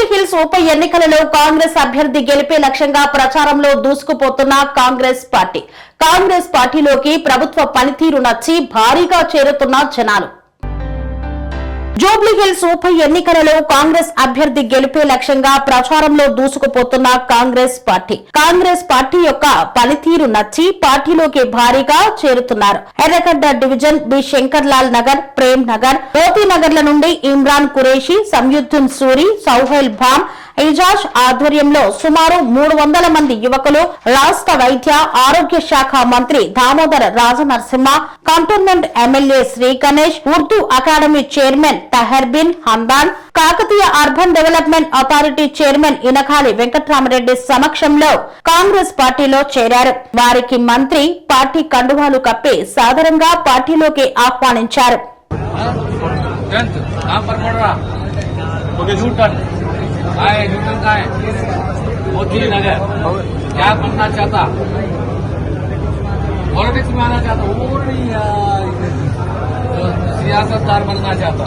జూబ్లీహిల్స్ ఉప ఎన్నికలలో కాంగ్రెస్ అభ్యర్థి గెలిపే లక్ష్యంగా ప్రచారంలో దూసుకుపోతున్న కాంగ్రెస్ పార్టీ. కాంగ్రెస్ పార్టీలోకి ప్రభుత్వ పనితీరు నచ్చి భారీగా చేరుతున్న జనాలు. జూబ్లీహిల్స్ ఉప ఎన్నికలలో కాంగ్రెస్ అభ్యర్థి గెలిపే లక్ష్యంగా ప్రచారంలో దూసుకుపోతున్న కాంగ్రెస్ పార్టీ. కాంగ్రెస్ పార్టీ యొక్క పనితీరు నచ్చి పార్టీలోకి భారీగా చేరుతున్నారు. Erragadda division B. Shankarlal Nagar Prem Nagar Moti నగర్ల నుండి ఇమ్రాన్ ఖురేషి సంయుద్దీన్ సూరి సౌహెల్ భామ్ ఇజాజ్ ఆధ్వర్యంలో సుమారు మూడు వందల మంది యువకులు రాష్ట్ర వైద్య ఆరోగ్య శాఖ మంత్రి Damodara Rajanarasimha cantonment MLA Shri Ganesh Urdu academy chairman Taharbin Hamdan Kakatiya urban development authority chairman Inakali Venkatramreddy సమక్షంలో కాంగ్రెస్ పార్టీలో చేరారు వారికి మంత్రి పార్టీ కండువాలు కప్పి సాదరంగా పార్టీలోకి ఆహ్వానించారు आए नूतन आए मोदी नगर. क्या बनना चाहता? पॉलिटिक्स में आना चाहता? वो नहीं सियासतदार बनना चाहता।